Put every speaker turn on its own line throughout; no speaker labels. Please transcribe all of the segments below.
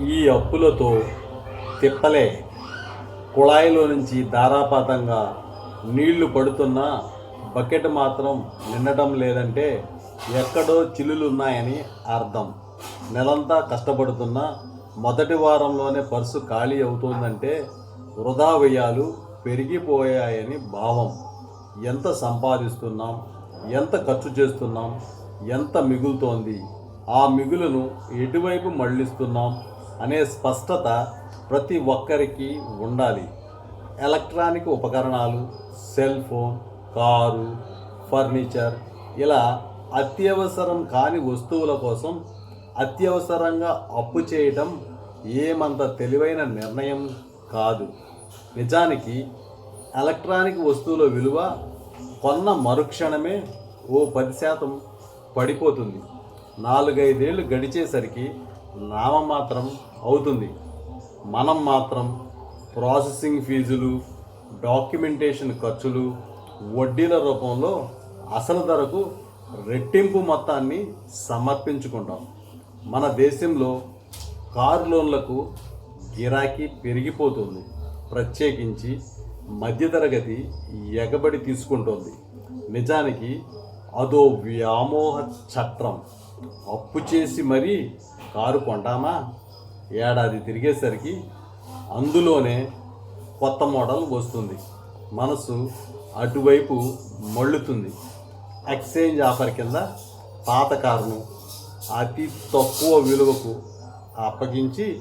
ఈ అప్పులతో తిప్పలే. కుళాయిలో నుంచి ధారాపాతంగా నీళ్ళు పడుతున్నా బకెట్ మాత్రం నిండటం లేదంటే ఎక్కడో చిల్లులున్నాయని అర్థం. నెలంతా కష్టపడుతున్నా మొదటి వారంలోనే పర్సు ఖాళీ అవుతోందంటే వృధా వ్యయాలు పెరిగిపోయాయని భావం. ఎంత సంపాదిస్తున్నాం? ఎంత ఖర్చు చేస్తున్నాం? ఎంత మిగులుతోంది? ఆ మిగులును ఎటువైపు మళ్ళిస్తున్నాం అనే స్పష్టత ప్రతి ఒక్కరికి ఉండాలి. ఎలక్ట్రానిక్ ఉపకరణాలు సెల్ ఫోన్ కారు ఫర్నిచర్ ఇలా అత్యవసరం కాని వస్తువుల కోసం అత్యవసరంగా అప్పు చేయటం ఏమంత తెలివైన నిర్ణయం కాదు. నిజానికి ఎలక్ట్రానిక్ వస్తువుల విలువ కొన్న మరుక్షణమే ఓ పది శాతం పడిపోతుంది. నాలుగైదేళ్ళు గడిచేసరికి నామమాత్రం అవుతుంది. మనం మాత్రం ప్రాసెసింగ్ ఫీజులు డాక్యుమెంటేషన్ ఖర్చులు వడ్డీల రూపంలో అసలు ధరకు రెట్టింపు మొత్తాన్ని సమర్పించుకుంటాం. మన దేశంలో కారు లోన్లకు గిరాకీ పెరిగిపోతుంది. ప్రత్యేకించి మధ్యతరగతి ఎగబడి తీసుకుంటోంది. నిజానికి అదో వ్యామోహ చట్రం. అప్పు చేసి మరీ కారు కొంటామా? ఏడాది తిరిగేసరికి అందులోనే కొత్త మోడల్ వస్తుంది. మనసు అటువైపు మళ్ళుతుంది. ఎక్స్చేంజ్ ఆఫర్ కింద పాత కారును అతి తక్కువ విలువకు అప్పగించి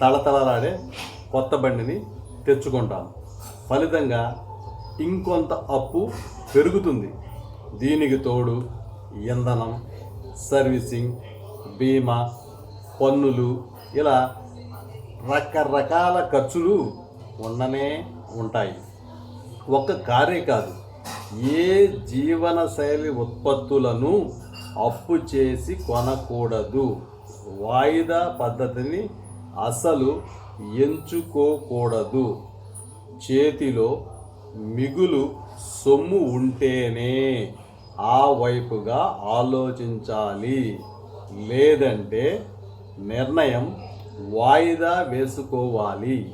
తళతళలాడే కొత్త బండిని తెచ్చుకుంటాం. ఫలితంగా ఇంకొంత అప్పు పెరుగుతుంది. దీనికి తోడు ఇంధనం సర్వీసింగ్ బీమా పన్నులు ఇలా రకరకాల ఖర్చులు ఉండనే ఉంటాయి. ఒక్క కారే కాదు ఏ జీవనశైలి ఉత్పత్తులను అప్పు చేసి కొనకూడదు. వాయిదా పద్ధతిని అసలు ఎంచుకోకూడదు. చేతిలో మిగులు సొమ్ము ఉంటేనే ఆ వైపుగా ఆలోచించాలి. లేదంటే నిర్ణయం వాయిదా వేసుకోవాలి.